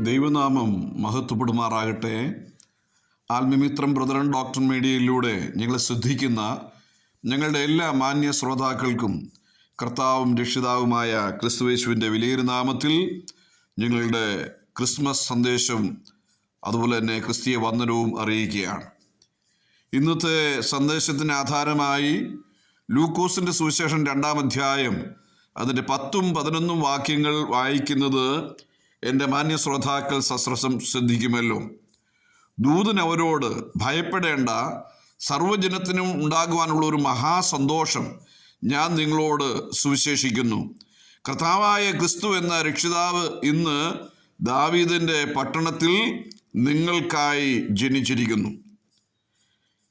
ദൈവനാമം മഹത്വപ്പെടുമാറാകട്ടെ. ആത്മമിത്രം brethren doctor മീഡിയയിലൂടെ ഞങ്ങളെ ശ്രദ്ധിക്കുന്ന ഞങ്ങളുടെ എല്ലാ മാന്യ ശ്രോതാക്കൾക്കും കർത്താവും രക്ഷിതാവുമായ ക്രിസ്തുവേശുവിന്റെ വിലയേറിയ നാമത്തിൽ ഞങ്ങളുടെ ക്രിസ്മസ് സന്ദേശം അതുപോലെ തന്നെ ക്രിസ്തീയ വന്ദനവും അറിയിക്കുകയാണ്. ഇന്നത്തെ സന്ദേശത്തിന് ആധാരമായി ലൂക്കോസിന്റെ സുവിശേഷം രണ്ടാം അധ്യായം അതിന്റെ പത്തും പതിനൊന്നും വാക്യങ്ങൾ വായിക്കുന്നത് എന്റെ മാന്യ ശ്രോതാക്കൾ സശ്രസം ശ്രദ്ധിക്കുമല്ലോ. ദൂതൻ അവരോട് ഭയപ്പെടേണ്ട. സർവജനത്തിനും ഉണ്ടാകുവാനുള്ള ഒരു മഹാസന്തോഷം ഞാൻ നിങ്ങളോട് സുവിശേഷിക്കുന്നു. കർത്താവായ ക്രിസ്തു എന്ന രക്ഷിതാവ് ഇന്ന് ദാവീദിന്റെ പട്ടണത്തിൽ നിങ്ങൾക്കായി ജനിച്ചിരിക്കുന്നു.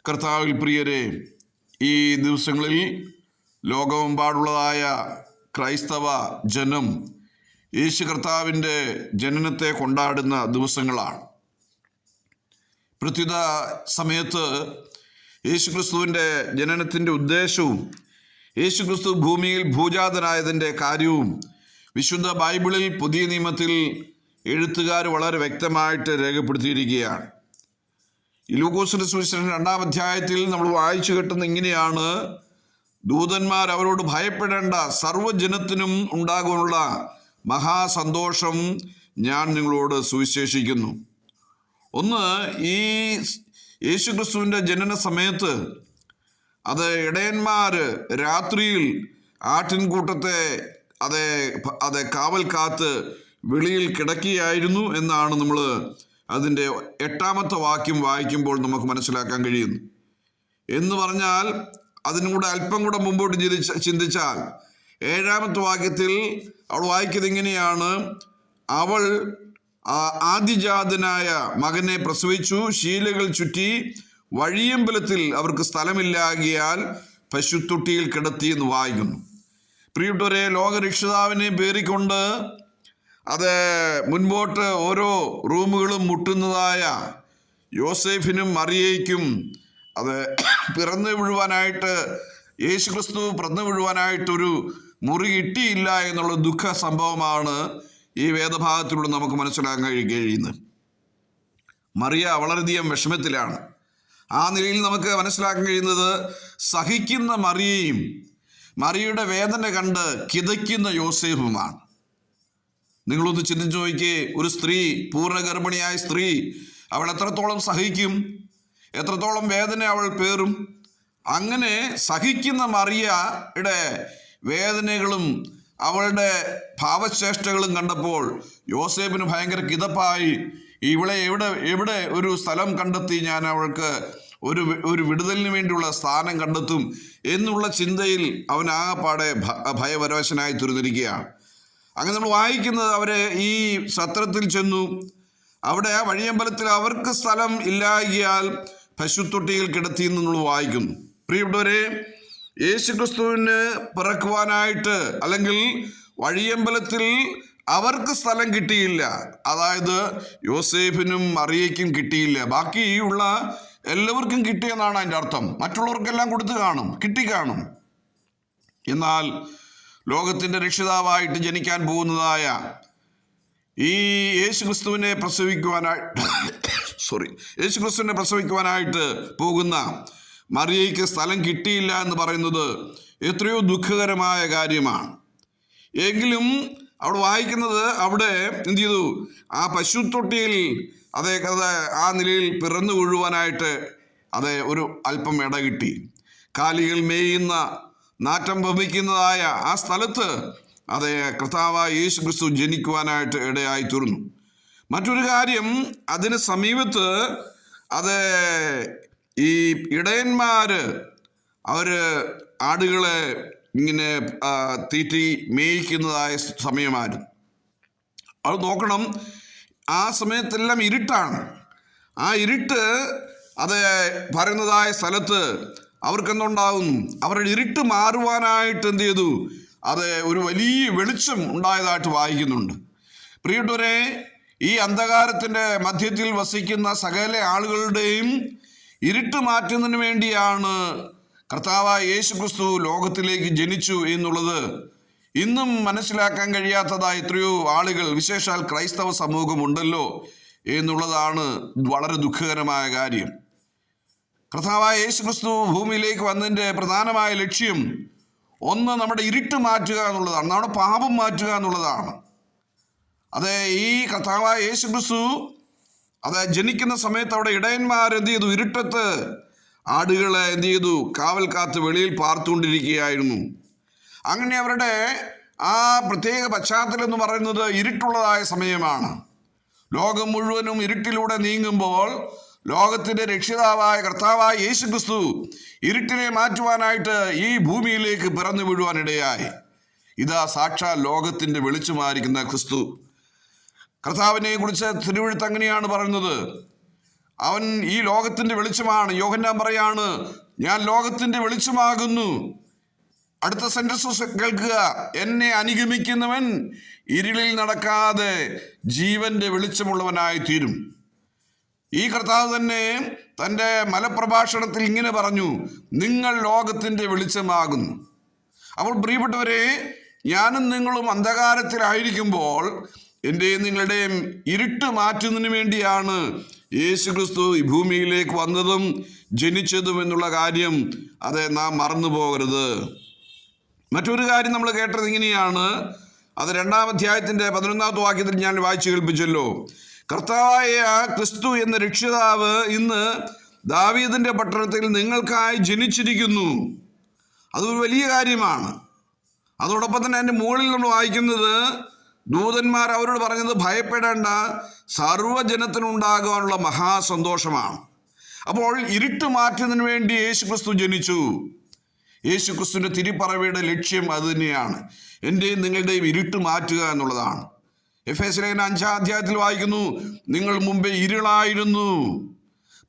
കർത്താവിൽ പ്രിയരെ ഈ ദിവസങ്ങളിൽ ലോകമെമ്പാടുള്ളതായ ക്രൈസ്തവ ജനം യേശു കർത്താവിന്റെ ജനനത്തെ കൊണ്ടാടുന്ന ദിവസങ്ങളാണ്. പ്രത്യുത സമയത്ത് യേശുക്രിസ്തുവിന്റെ ജനനത്തിന്റെ ഉദ്ദേശവും യേശുക്രിസ്തു ഭൂമിയിൽ ഭൂജാതനായതിന്റെ കാര്യവും വിശുദ്ധ ബൈബിളിൽ പുതിയ നിയമത്തിൽ എഴുത്തുകാർ വളരെ വ്യക്തമായിട്ട് രേഖപ്പെടുത്തിയിരിക്കുകയാണ്. ഈ ലൂക്കോസിന്റെ സുവിശേഷം രണ്ടാം അധ്യായത്തിൽ നമ്മൾ വായിച്ചു കിട്ടുന്ന ഇങ്ങനെയാണ് ദൂതന്മാർ അവരോട് ഭയപ്പെടേണ്ട സർവജനത്തിനും ഉണ്ടാകാനുള്ള മഹാസന്തോഷം ഞാൻ നിങ്ങളോട് സുവിശേഷിക്കുന്നു. ഒന്ന് ഈ യേശുക്രിസ്തുവിന്റെ ജനന സമയത്ത് അത് ഇടയന്മാർ രാത്രിയിൽ ആട്ടിൻകൂട്ടത്തെ അതെ അതെ കാവൽ കാത്ത് വെളിയിൽ കിടക്കുകയായിരുന്നു എന്നാണ് നമ്മൾ അതിന്റെ എട്ടാമത്തെ വാക്യം വായിക്കുമ്പോൾ നമുക്ക് മനസ്സിലാക്കാൻ കഴിയുന്നു എന്ന് പറഞ്ഞാൽ അതിനും കൂടെ അല്പം കൂടെ മുമ്പോട്ട് ചിന്തിച്ചാൽ ഏഴാമത്തെ വാക്യത്തിൽ അവൾ വായിക്കുന്നത് ഇങ്ങനെയാണ്. അവൾ ആദിജാതനായ മകനെ പ്രസവിച്ചു. ശീലകൾ ചുറ്റി വഴിയമ്പലത്തിൽ അവർക്ക് സ്ഥലമില്ലാകിയാൽ പശുത്തൊട്ടിയിൽ കിടത്തി എന്ന് വായിക്കുന്നു. പ്രിയപ്പെട്ടവരെ ലോകരക്ഷിതാവിനെ പേറിക്കൊണ്ട് അത് മുൻപോട്ട് ഓരോ റൂമുകളും മുട്ടുന്നതായ യോസേഫിനും മറിയയ്ക്കും അത് പിറന്നു വീഴുവാനായിട്ട് യേശു ക്രിസ്തു പ്രന്നു വീഴുവാനായിട്ടൊരു മുറി കിട്ടിയില്ല എന്നുള്ള ദുഃഖ സംഭവമാണ് ഈ വേദഭാഗത്തിലൂടെ നമുക്ക് മനസ്സിലാക്കാൻ കഴി- കഴിയുന്നത്. മറിയ വളരെയധികം വിഷമത്തിലാണ്. ആ നിലയിൽ നമുക്ക് മനസ്സിലാക്കാൻ കഴിയുന്നത് സഹിക്കുന്ന മറിയയും മറിയയുടെ വേദന കണ്ട് കിതയ്ക്കുന്ന യോസേഫുമാണ്. നിങ്ങളൊന്ന് ചിന്തിച്ചു നോക്കിയേ ഒരു സ്ത്രീ പൂർണ ഗർഭിണിയായ സ്ത്രീ അവൾ എത്രത്തോളം സഹിക്കും എത്രത്തോളം വേദന അവൾ പേറും അങ്ങനെ സഹിക്കുന്ന മറിയയുടെ വേദനകളും അവളുടെ ഭാവശ്രേഷ്ഠകളും കണ്ടപ്പോൾ യോസേഫിന് ഭയങ്കര കിതപ്പായി. ഇവിടെ എവിടെ എവിടെ ഒരു സ്ഥലം കണ്ടെത്തി? ഞാൻ അവൾക്ക് ഒരു ഒരു വിടുതലിന് വേണ്ടിയുള്ള സ്ഥാനം കണ്ടെത്തും എന്നുള്ള ചിന്തയിൽ അവൻ ആകപ്പാടെ ഭയപരവശനായി തീർന്നിരിക്കുകയാണ് അങ്ങനെ നമ്മൾ വായിക്കുന്നത് അവരെ ഈ സത്രത്തിൽ ചെന്നു. അവിടെ ആ വഴിയമ്പലത്തിൽ അവർക്ക് സ്ഥലം ഇല്ലാകിയാൽ പശുത്തൊട്ടിയിൽ കിടത്തി എന്ന് നമ്മൾ വായിക്കുന്നു. പ്രിയപ്പെട്ടവരെ യേശുക്രിസ്തുവിന് പിറക്കുവാനായിട്ട് അല്ലെങ്കിൽ വഴിയമ്പലത്തിൽ അവർക്ക് സ്ഥലം കിട്ടിയില്ല. അതായത് യോസേഫിനും മറിയയ്ക്കും കിട്ടിയില്ല. ബാക്കിയുള്ള എല്ലാവർക്കും കിട്ടിയെന്നാണ് അതിന്റെ അർത്ഥം. മറ്റുള്ളവർക്കെല്ലാം കൊടുത്തു കാണും കിട്ടി കാണും. എന്നാൽ ലോകത്തിന്റെ രക്ഷിതാവായിട്ട് ജനിക്കാൻ പോകുന്നതായ ഈ യേശു ക്രിസ്തുവിനെ പ്രസവിക്കുവാനായി സോറി യേശു ക്രിസ്തുവിനെ പ്രസവിക്കുവാനായിട്ട് പോകുന്ന മറിയയ്ക്ക് സ്ഥലം കിട്ടിയില്ല എന്ന് പറയുന്നത് എത്രയോ ദുഃഖകരമായ കാര്യമാണ്. എങ്കിലും അവിടെ വായിക്കുന്നത് അവിടെ എന്ത് ചെയ്തു? ആ പശുത്തൊട്ടിയിൽ അതേ കഥ ആ നിലയിൽ പിറന്നു വീഴുവാനായിട്ട് അതെ ഒരു അല്പം ഇട കിട്ടി. കാലികൾ മേയുന്ന നാറ്റം ഭവിക്കുന്നതായ ആ സ്ഥലത്ത് അതെ കർത്താവായ യേശു ക്രിസ്തു ജനിക്കുവാനായിട്ട് ഇടയായി തീർന്നു. മറ്റൊരു കാര്യം അതിന് സമീപത്ത് അത് ഈ ഇടയന്മാര് അവർ ആടുകളെ ഇങ്ങനെ തീറ്റി മേയിക്കുന്നതായ സമയമായിരുന്നു. അത് നോക്കണം ആ സമയത്തെല്ലാം ഇരുട്ടാണ്. ആ ഇരുട്ട് അത് പറയുന്നതായ സ്ഥലത്ത് അവർക്ക് എന്തുണ്ടാകും അവരുടെ ഇരുട്ട് മാറുവാനായിട്ട് എന്ത് ചെയ്തു? അത് ഒരു വലിയ വെളിച്ചം ഉണ്ടായതായിട്ട് വായിക്കുന്നുണ്ട്. പ്രിയപ്പെട്ടവരെ ഈ അന്ധകാരത്തിന്റെ മധ്യത്തിൽ വസിക്കുന്ന സകല ആളുകളുടെയും ഇരുട്ട് മാറ്റുന്നതിന് വേണ്ടിയാണ് കർത്താവായ യേശു ക്രിസ്തു ലോകത്തിലേക്ക് ജനിച്ചു എന്നുള്ളത്. ഇന്നും മനസ്സിലാക്കാൻ കഴിയാത്തതായ എത്രയോ ആളുകൾ വിശേഷാൽ ക്രൈസ്തവ സമൂഹമുണ്ടല്ലോ എന്നുള്ളതാണ് വളരെ ദുഃഖകരമായ കാര്യം. കർത്താവായ യേശു ക്രിസ്തു ഭൂമിയിലേക്ക് വന്നതിന്റെ പ്രധാനമായ ലക്ഷ്യം ഒന്ന് നമ്മുടെ ഇരുട്ട് മാറ്റുക എന്നുള്ളതാണ്. നമ്മുടെ പാപം മാറ്റുക എന്നുള്ളതാണ്. അതെ ഈ കർത്താവായ യേശു ക്രിസ്തു അത് ജനിക്കുന്ന സമയത്ത് അവിടെ ഇടയന്മാർ എന്ത് ചെയ്തു? ഇരുട്ടത്ത് ആടുകളെ എന്ത് ചെയ്തു? കാവൽ കാത്ത് വെളിയിൽ പാർത്തുകൊണ്ടിരിക്കുകയായിരുന്നു. അങ്ങനെ അവരുടെ ആ പ്രത്യേക പശ്ചാത്തലം എന്ന് പറയുന്നത് ഇരുട്ടുള്ളതായ സമയമാണ്. ലോകം മുഴുവനും ഇരുട്ടിലൂടെ നീങ്ങുമ്പോൾ ലോകത്തിന്റെ രക്ഷിതാവായ കർത്താവായ യേശു ക്രിസ്തു ഇരുട്ടിനെ മാറ്റുവാനായിട്ട് ഈ ഭൂമിയിലേക്ക് പിറന്നു വീഴുവാനിടയായി ഇതാ സാക്ഷാൽ ലോകത്തിന്റെ വെളിച്ചമായിരിക്കുന്ന ക്രിസ്തു. കർത്താവിനെ കുറിച്ച് തിരുവഴുത്ത് അങ്ങനെയാണ് പറയുന്നത്. അവൻ ഈ ലോകത്തിന്റെ വെളിച്ചമാണ്. യോഹന്നാൻ പറയാണ് ഞാൻ ലോകത്തിന്റെ വെളിച്ചമാകുന്നു. അടുത്ത സെന്റൻസ് കേൾക്കുക. എന്നെ അനുഗമിക്കുന്നവൻ ഇരുളിൽ നടക്കാതെ ജീവന്റെ വെളിച്ചമുള്ളവനായി തീരും ഈ കർത്താവ് തന്നെ തന്റെ മലപ്രഭാഷണത്തിൽ ഇങ്ങനെ പറഞ്ഞു നിങ്ങൾ ലോകത്തിന്റെ വെളിച്ചമാകുന്നു. അപ്പോൾ പ്രിയപ്പെട്ടവരെ ഞാനും നിങ്ങളും അന്ധകാരത്തിലായിരിക്കുമ്പോൾ എന്റെയും നിങ്ങളുടെയും ഇരുട്ട് മാറ്റുന്നതിന് വേണ്ടിയാണ് യേശു ക്രിസ്തു ഈ ഭൂമിയിലേക്ക് വന്നതും ജനിച്ചതും എന്നുള്ള കാര്യം അതെ നാം മറന്നു പോകരുത്. മറ്റൊരു കാര്യം നമ്മൾ കേട്ടത് ഇങ്ങനെയാണ്. അത് രണ്ടാം അധ്യായത്തിന്റെ പതിനൊന്നാമത്തെ വാക്യത്തിൽ ഞാൻ വായിച്ചു കേൾപ്പിച്ചല്ലോ. കർത്താവായ ക്രിസ്തു എന്ന രക്ഷിതാവ് ഇന്ന് ദാവീദിന്റെ പട്ടണത്തിൽ നിങ്ങൾക്കായി ജനിച്ചിരിക്കുന്നു. അതൊരു വലിയ കാര്യമാണ്. അതോടൊപ്പം തന്നെ അതിന്റെ മുകളിൽ നമ്മൾ വായിക്കുന്നത് ദൂതന്മാർ അവരോട് പറഞ്ഞത് ഭയപ്പെടേണ്ട. സർവജനത്തിനുണ്ടാകാനുള്ള മഹാസന്തോഷമാണ്. അപ്പോൾ ഇരുട്ട് മാറ്റുന്നതിന് വേണ്ടി യേശുക്രിസ്തു ജനിച്ചു. യേശു ക്രിസ്തുവിന്റെ തിരിപ്പറവയുടെ ലക്ഷ്യം അത് തന്നെയാണ്. എന്റെയും നിങ്ങളുടെയും ഇരുട്ട് മാറ്റുക എന്നുള്ളതാണ്. എഫ് എസ് ലേഖന അഞ്ചാം അധ്യായത്തിൽ വായിക്കുന്നു നിങ്ങൾ മുമ്പേ ഇരുളായിരുന്നു.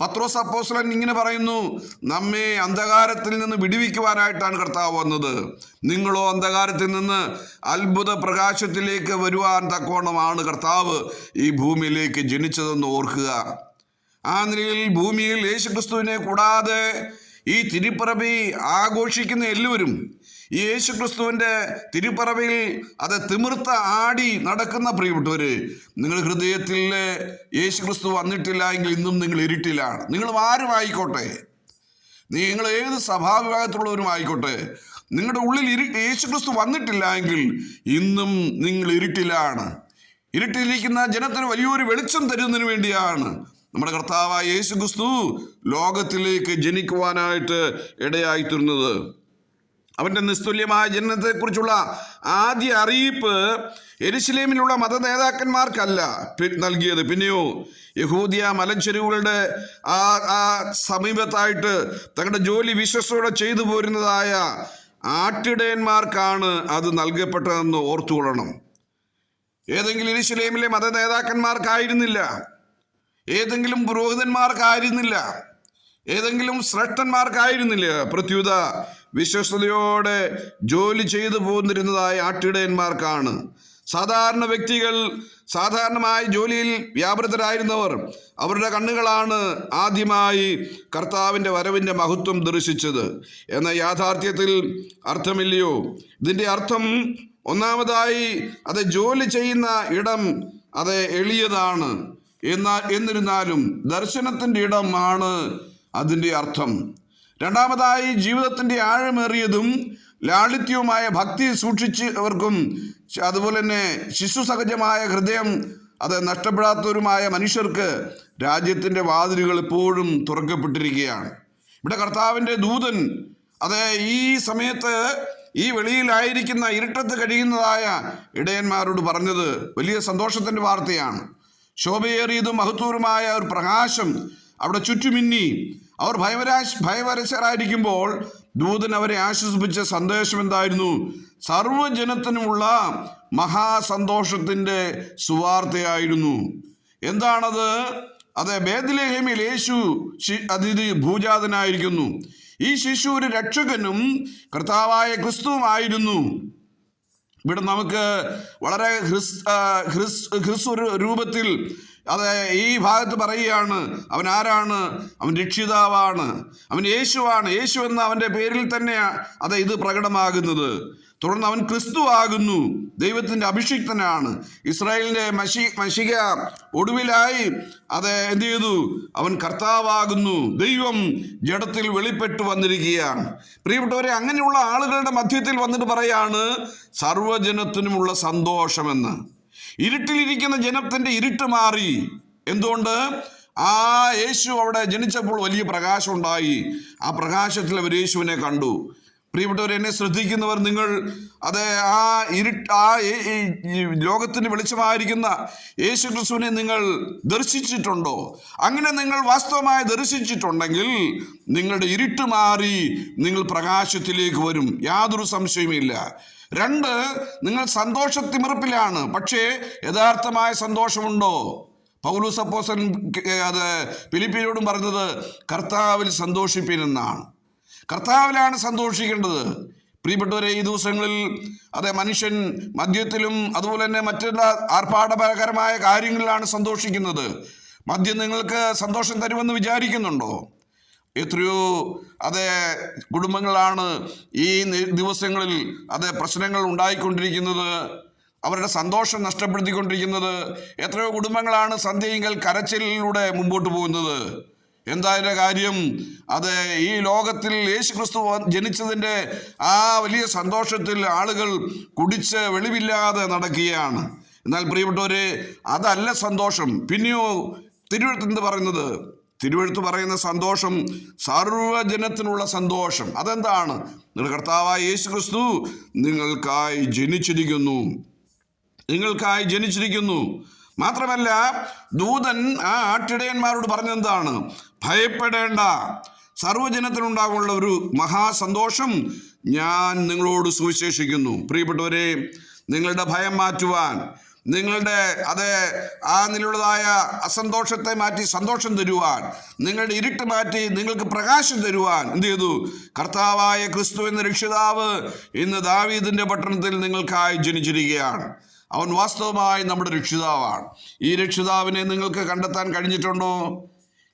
പത്രോസ് അപ്പോസ്ലൻ ഇങ്ങനെ പറയുന്നു നമ്മെ അന്ധകാരത്തിൽ നിന്ന് വിടുവിക്കുവാനായിട്ടാണ് കർത്താവ് വന്നത്. നിങ്ങളോ അന്ധകാരത്തിൽ നിന്ന് അത്ഭുത പ്രകാശത്തിലേക്ക് വരുവാൻ തക്കോണമാണ് കർത്താവ് ഈ ഭൂമിയിലേക്ക് ജനിച്ചതെന്ന് ഓർക്കുക. ആ നിലയിൽ ഭൂമിയിൽ യേശുക്രിസ്തുവിനെ കൂടാതെ ഈ തിരുപ്പറവി ആഘോഷിക്കുന്ന എല്ലാവരും യേശുക്രിസ്തുവിന്റെ തിരുപ്പറവയിൽ അത് തിമിർത്ത ആടി നടക്കുന്ന പ്രിയപ്പെട്ടവര് നിങ്ങൾ ഹൃദയത്തിൽ യേശുക്രിസ്തു വന്നിട്ടില്ല എങ്കിൽ ഇന്നും നിങ്ങൾ ഇരുട്ടിലാണ് നിങ്ങൾ ആരും ആയിക്കോട്ടെ. നിങ്ങൾ ഏത് സഭാവിഭാഗത്തുള്ളവരും ആയിക്കോട്ടെ. നിങ്ങളുടെ ഉള്ളിൽ ഇരു യേശുക്രിസ്തു വന്നിട്ടില്ല എങ്കിൽ ഇന്നും നിങ്ങൾ ഇരുട്ടിലാണ്. ഇരുട്ടിലിരിക്കുന്ന ജനത്തിന് വലിയൊരു വെളിച്ചം തരുന്നതിന് വേണ്ടിയാണ് നമ്മുടെ കർത്താവായ യേശു ക്രിസ്തു ലോകത്തിലേക്ക് ജനിക്കുവാനായിട്ട് ഇടയായിത്തീർന്നത്. അവന്റെ നിസ്തുല്യമായ ജനനത്തെക്കുറിച്ചുള്ള ആദ്യ അറിയിപ്പ് എരുസലേമിലുള്ള മത നേതാക്കന്മാർക്കല്ല നൽകിയത്. പിന്നെയോ യഹൂദിയ മലഞ്ചെരുവുകളുടെ ആ ആ സമീപത്തായിട്ട് തങ്ങളുടെ ജോലി വിശ്വസത്തോടെ ചെയ്തു പോരുന്നതായ ആട്ടിടയന്മാർക്കാണ് അത് നൽകപ്പെട്ടതെന്ന് ഓർത്തുകൊള്ളണം. ഏതെങ്കിലും എരുസലേമിലെ മത നേതാക്കന്മാർക്കായിരുന്നില്ല ഏതെങ്കിലും പുരോഹിതന്മാർക്കായിരുന്നില്ല. ഏതെങ്കിലും ശ്രേഷ്ഠന്മാർക്കായിരുന്നില്ല. പ്രത്യുത വിശ്വസ്തയോടെ ജോലി ചെയ്തു പോന്നിരുന്നതായ ആട്ടിടയന്മാർക്കാണ്. സാധാരണ വ്യക്തികൾ സാധാരണമായ ജോലിയിൽ വ്യാപൃതരായിരുന്നവർ അവരുടെ കണ്ണുകളാണ് ആദ്യമായി കർത്താവിന്റെ വരവിന്റെ മഹത്വം ദർശിച്ചത്. എന്ന യാഥാർത്ഥ്യത്തിൽ അർത്ഥമില്ലയോ? ഇതിന്റെ അർത്ഥം ഒന്നാമതായി അത് ജോലി ചെയ്യുന്ന ഇടം അത് എളിയതാണ്. എന്നാൽ എന്നിരുന്നാലും ദർശനത്തിന്റെ ഇടമാണ് അതിന്റെ അർത്ഥം. രണ്ടാമതായി ജീവിതത്തിന്റെ ആഴമേറിയതും ലാളിത്യവുമായ ഭക്തി സൂക്ഷിച്ചവർക്കും അതുപോലെ തന്നെ ശിശു സഹജമായ ഹൃദയം അത് നഷ്ടപ്പെടാത്തവരുമായ മനുഷ്യർക്ക് രാജ്യത്തിന്റെ വാതിലുകൾ എപ്പോഴും തുറക്കപ്പെട്ടിരിക്കുകയാണ്. ഇവിടെ കർത്താവിന്റെ ദൂതൻ അത് ഈ സമയത്ത് ഈ വെളിയിലായിരിക്കുന്ന ഇരുട്ടത്ത് കഴിയുന്നതായ ഇടയന്മാരോട് പറഞ്ഞത് വലിയ സന്തോഷത്തിന്റെ വാർത്തയാണ്. ശോഭയേറിയതും മഹത്വപരമായ ഒരു പ്രകാശം അവിടെ ചുറ്റുമിന്നി. അവർ ഭയവരാശ് ഭയവരശരായിരിക്കുമ്പോൾ ദൂതൻ അവരെ ആശ്വസിപ്പിച്ച സന്ദേശം എന്തായിരുന്നു? സർവജനത്തിനുമുള്ള മഹാസന്തോഷത്തിന്റെ സുവാർത്തയായിരുന്നു. എന്താണത്? അതെ ബേദലേഹമിൽ യേശു അതിഥി ഭൂജാതനായിരിക്കുന്നു. ഈ ശിശു ഒരു രക്ഷകനും കർത്താവായ ക്രിസ്തുവുമായിരുന്നു. ഇവിടെ നമുക്ക് വളരെ ഹ്രിസ് ഹ്രിസ് ഹ്രിസ് രൂപത്തിൽ അതെ ഈ ഭാഗത്ത് പറയുകയാണ് അവൻ ആരാണ്? അവൻ രക്ഷിതാവാണ്. അവൻ യേശുവാണ്. യേശു എന്ന അവന്റെ പേരിൽ തന്നെയാണ് അത് ഇത് പ്രകടമാകുന്നത്. തുടർന്ന് അവൻ ക്രിസ്തു ആകുന്നു. ദൈവത്തിന്റെ അഭിഷിക്തനാണ്. ഇസ്രായേലിന്റെ മഷി മഷിക ഒടുവിലായി അത് എന്ത് ചെയ്തു? അവൻ കർത്താവാകുന്നു. ദൈവം ജഡത്തിൽ വെളിപ്പെട്ടു വന്നിരിക്കുകയാണ്. പ്രിയപ്പെട്ടവരെ അങ്ങനെയുള്ള ആളുകളുടെ മധ്യത്തിൽ വന്നിട്ട് പറയാണ് സർവജനത്തിനുമുള്ള സന്തോഷമെന്ന്. ഇരുട്ടിലിരിക്കുന്ന ജനത്തിന്റെ ഇരുട്ട് മാറി. എന്തുകൊണ്ട്? ആ യേശു അവിടെ ജനിച്ചപ്പോൾ വലിയ പ്രകാശം ഉണ്ടായി. ആ പ്രകാശത്തിൽ അവർ യേശുവിനെ കണ്ടു. പ്രിയപ്പെട്ടവർ എന്നെ ശ്രദ്ധിക്കുന്നവർ നിങ്ങൾ അത് ആ ഇരുട്ട് ആ ലോകത്തിന് വെളിച്ചമായിരിക്കുന്ന യേശു ക്രിസ്തുവിനെ നിങ്ങൾ ദർശിച്ചിട്ടുണ്ടോ? അങ്ങനെ നിങ്ങൾ വാസ്തവമായി ദർശിച്ചിട്ടുണ്ടെങ്കിൽ നിങ്ങളുടെ ഇരുട്ട് മാറി നിങ്ങൾ പ്രകാശത്തിലേക്ക് വരും. യാതൊരു സംശയവുമില്ല. രണ്ട് നിങ്ങൾ സന്തോഷത്തിമിറപ്പിലാണ് പക്ഷേ യഥാർത്ഥമായ സന്തോഷമുണ്ടോ? പൗലൂസ് അപ്പോസൻ അത് ഫിലിപ്പിനോടും പറഞ്ഞത് കർത്താവിൽ സന്തോഷിപ്പിനെന്നാണ് കർത്താവിലാണ് സന്തോഷിക്കേണ്ടത്. പ്രിയപ്പെട്ടവരെ ഈ ദിവസങ്ങളിൽ അതെ മനുഷ്യൻ മദ്യത്തിലും അതുപോലെ തന്നെ മറ്റുള്ള ആർഭാടപരകരമായ കാര്യങ്ങളിലാണ് സന്തോഷിക്കുന്നത്. മദ്യം നിങ്ങൾക്ക് സന്തോഷം തരുമെന്ന് വിചാരിക്കുന്നുണ്ടോ? എത്രയോ അതെ കുടുംബങ്ങളാണ് ഈ ദിവസങ്ങളിൽ അതെ പ്രശ്നങ്ങൾ ഉണ്ടായിക്കൊണ്ടിരിക്കുന്നത്. അവരുടെ സന്തോഷം നഷ്ടപ്പെടുത്തിക്കൊണ്ടിരിക്കുന്നത്. എത്രയോ കുടുംബങ്ങളാണ് സന്ധ്യയെങ്കിൽ കരച്ചിലിലൂടെ മുമ്പോട്ട് പോകുന്നത്. എന്തായാലും കാര്യം അത് ഈ ലോകത്തിൽ യേശു ക്രിസ്തു ജനിച്ചതിന്റെ ആ വലിയ സന്തോഷത്തിൽ ആളുകൾ കുടിച്ച് വെളിവില്ലാതെ നടക്കുകയാണ്. എന്നാൽ പ്രിയപ്പെട്ടവരെ അതല്ല സന്തോഷം. പിന്നെയോ തിരുവഴുത്തെന്ത് പറയുന്നത്? തിരുവഴുത്ത് പറയുന്ന സന്തോഷം സർവജനത്തിനുള്ള സന്തോഷം. അതെന്താണ്? നിങ്ങളുടെ കർത്താവായ യേശു ക്രിസ്തു നിങ്ങൾക്കായി ജനിച്ചിരിക്കുന്നു. നിങ്ങൾക്കായി ജനിച്ചിരിക്കുന്നു. മാത്രമല്ല ദൂതൻ ആ ആട്ടിടയന്മാരോട് പറഞ്ഞെന്താണ്? ഭയപ്പെടേണ്ട. സർവജനത്തിനുണ്ടാകുള്ള ഒരു മഹാസന്തോഷം ഞാൻ നിങ്ങളോട് സുവിശേഷിക്കുന്നു. പ്രിയപ്പെട്ടവരെ നിങ്ങളുടെ ഭയം മാറ്റുവാൻ നിങ്ങളുടെ അത് ആ നിലയുള്ളതായ അസന്തോഷത്തെ മാറ്റി സന്തോഷം തരുവാൻ നിങ്ങളുടെ ഇരുട്ട് മാറ്റി നിങ്ങൾക്ക് പ്രകാശം തരുവാൻ എന്ത് ചെയ്തു? കർത്താവായ ക്രിസ്തു എന്ന രക്ഷിതാവ് ഇന്ന് ദാവീദിന്റെ പട്ടണത്തിൽ നിങ്ങൾക്കായി ജനിച്ചിരിക്കുകയാണ്. അവൻ വാസ്തവമായി നമ്മുടെ രക്ഷിതാവാണ്. ഈ രക്ഷിതാവിനെ നിങ്ങൾക്ക് കണ്ടെത്താൻ കഴിഞ്ഞിട്ടുണ്ടോ?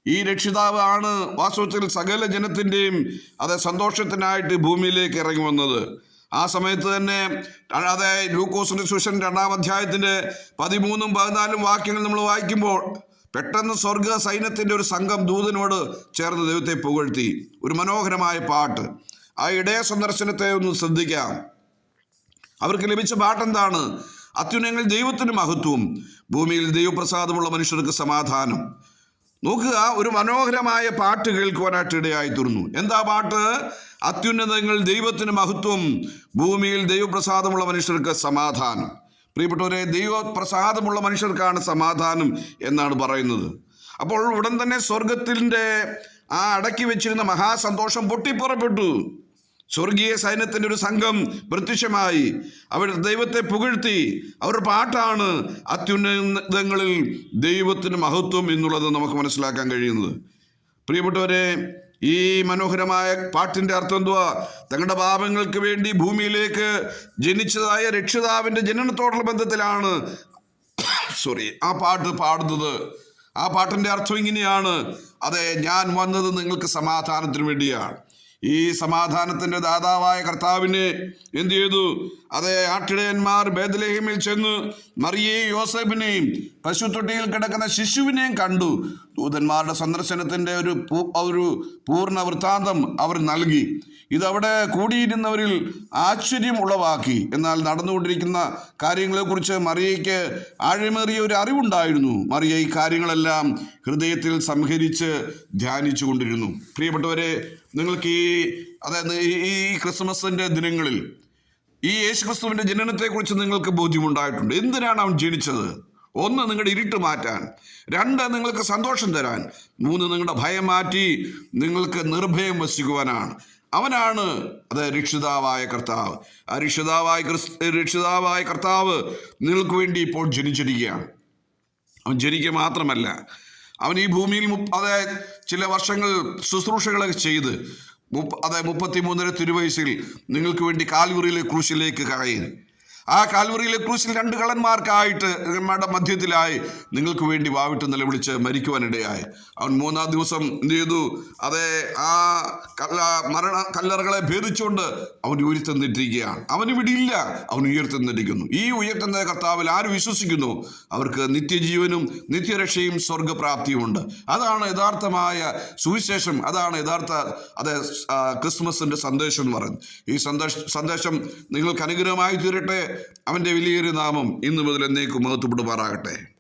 ഈ രക്ഷിതാവ് ആണ് വാസ്തവത്തിൽ സകല ജനത്തിന്റെയും അത് സന്തോഷത്തിനായിട്ട് ഭൂമിയിലേക്ക് ഇറങ്ങി വന്നത്. ആ സമയത്ത് തന്നെ അതെ ലൂക്കോസിന്റെ സുഷൻ രണ്ടാം അധ്യായത്തിന്റെ പതിമൂന്നും പതിനാലും വാക്യങ്ങൾ നമ്മൾ വായിക്കുമ്പോൾ പെട്ടെന്ന് സ്വർഗ സൈന്യത്തിന്റെ ഒരു സംഘം ദൂതനോട് ചേർന്ന് ദൈവത്തെ പുകഴ്ത്തി. ഒരു മനോഹരമായ പാട്ട്. ആ ഇടയ സന്ദർശനത്തെ ഒന്ന് ശ്രദ്ധിക്കാം. അവർക്ക് ലഭിച്ച പാട്ടെന്താണ്? അത്യുനങ്ങൾ ദൈവത്തിന് മഹത്വവും ഭൂമിയിൽ ദൈവപ്രസാദമുള്ള മനുഷ്യർക്ക് സമാധാനം. നോക്കുക ഒരു മനോഹരമായ പാട്ട് കേൾക്കുവാനായിട്ട് ഇടയായി തീർന്നു. എന്താ പാട്ട്? അത്യുന്നതങ്ങൾ ദൈവത്തിന് മഹത്വം ഭൂമിയിൽ ദൈവപ്രസാദമുള്ള മനുഷ്യർക്ക് സമാധാനം. പ്രിയപ്പെട്ടവരെ ദൈവപ്രസാദമുള്ള മനുഷ്യർക്കാണ് സമാധാനം എന്നാണ് പറയുന്നത്. അപ്പോൾ ഉടൻ തന്നെ സ്വർഗത്തിന്റെ ആ അടക്കി വെച്ചിരുന്ന മഹാസന്തോഷം പൊട്ടിപ്പുറപ്പെട്ടു. സ്വർഗീയ സൈന്യത്തിന്റെ ഒരു സംഘം പ്രത്യക്ഷമായി. അവർ ദൈവത്തെ പുകഴ്ത്തി. അവർ പാട്ടാണ് അത്യുന്നതങ്ങളിൽ ദൈവത്തിന് മഹത്വം എന്നുള്ളത് നമുക്ക് മനസ്സിലാക്കാൻ കഴിയുന്നത്. പ്രിയപ്പെട്ടവരെ ഈ മനോഹരമായ പാട്ടിന്റെ അർത്ഥം എന്തുവാ? തങ്ങളുടെ പാപങ്ങൾക്ക് വേണ്ടി ഭൂമിയിലേക്ക് ജനിച്ചതായ രക്ഷിതാവിന്റെ ജനനത്തോടുള്ള ബന്ധത്തിലാണ് സോറി ആ പാട്ട് പാടുന്നത്. ആ പാട്ടിന്റെ അർത്ഥം ഇങ്ങനെയാണ്. അതെ ഞാൻ വന്നത് നിങ്ങൾക്ക് സമാധാനത്തിന് വേണ്ടിയാണ്. ഈ സമാധാനത്തിന്റെ ദാതാവായ കർത്താവിനെ എന്ത് ചെയ്തു? അതെ ആട്ടിടയന്മാർ ബേദലേഹിമിൽ ചെന്ന് മറിയെയും യോസഫിനെയും പശുത്തൊട്ടിയിൽ കിടക്കുന്ന ശിശുവിനെയും കണ്ടു. ദൂതന്മാരുടെ സന്ദർശനത്തിന്റെ ഒരു ഒരു പൂർണ വൃത്താന്തം അവർ നൽകി. ഇതവിടെ കൂടിയിരുന്നവരിൽ ആശ്ചര്യം ഉളവാക്കി എന്നാൽ നടന്നുകൊണ്ടിരിക്കുന്ന കാര്യങ്ങളെക്കുറിച്ച് മറിയയ്ക്ക് ആഴമേറിയ ഒരു അറിവുണ്ടായിരുന്നു. മറിയ ഈ കാര്യങ്ങളെല്ലാം ഹൃദയത്തിൽ സംഹരിച്ച് ധ്യാനിച്ചു കൊണ്ടിരുന്നു പ്രിയപ്പെട്ടവരെ നിങ്ങൾക്ക് ഈ അതായത് ഈ- ക്രിസ്മസിന്റെ ദിനങ്ങളിൽ ഈ യേശുക്രിസ്തുവിന്റെ ജനനത്തെക്കുറിച്ച് നിങ്ങൾക്ക് ബോധ്യമുണ്ടായിട്ടുണ്ട്. എന്തിനാണ് അവൻ ജനിച്ചത്? ഒന്ന് നിങ്ങളുടെ ഇരുട്ട് മാറ്റാൻ. രണ്ട് നിങ്ങൾക്ക് സന്തോഷം തരാൻ. മൂന്ന് നിങ്ങളുടെ ഭയം മാറ്റി നിങ്ങൾക്ക് നിർഭയം വസിക്കുവാനാണ്. അവനാണ് അത് രക്ഷിതാവായ കർത്താവ്. ആ രക്ഷിതാവായ ക്രിസ് രക്ഷിതാവായ കർത്താവ് നിങ്ങൾക്ക് വേണ്ടി ഇപ്പോൾ ജനിച്ചിരിക്കുകയാണ്. അവൻ ജനിക്കുക മാത്രമല്ല അവൻ ഈ ഭൂമിയിൽ അതായത് ചില വർഷങ്ങൾ ശുശ്രൂഷകളൊക്കെ ചെയ്ത് മുപ്പ അതായത് മുപ്പത്തി മൂന്നര തിരുവയസ്സിൽ നിങ്ങൾക്ക് വേണ്ടി കാൽവറിയിലെ ക്രൂശിലേക്ക് കയറി ആ കാൽവറിയിലെ ക്രൂശിൽ രണ്ട് കള്ളന്മാർക്കായിട്ട് മധ്യത്തിലായി നിങ്ങൾക്ക് വേണ്ടി വാവിട്ട് നിലവിളിച്ച് മരിക്കുവാനിടയായി. അവൻ മൂന്നാം ദിവസം എന്ത് ചെയ്തു? അതെ ആ കല്ല മരണ കല്ലറകളെ ഭേദിച്ചുകൊണ്ട് അവൻ ഉയർത്തുന്നിട്ടിരിക്കുകയാണ്. അവന് ഇവിടെ ഇല്ല. അവൻ ഉയർത്തുന്നിരിക്കുന്നു. ഈ ഉയർത്തുന്ന കർത്താവിൽ ആര് വിശ്വസിക്കുന്നു? അവർക്ക് നിത്യജീവനും നിത്യരക്ഷയും സ്വർഗപ്രാപ്തിയുമുണ്ട് അതാണ് യഥാർത്ഥമായ സുവിശേഷം. അതാണ് യഥാർത്ഥ അതെ ക്രിസ്മസിന്റെ സന്ദേശം എന്ന് പറയുന്നത്. ഈ സന്ദേശ സന്ദേശം നിങ്ങൾക്ക് അനുഗ്രഹമായി തീരട്ടെ. അവന്റെ വലിയൊരു നാമം ഇന്നു മുതൽ എന്നേക്കും മഹത്വപ്പെടുമാറാകട്ടെ.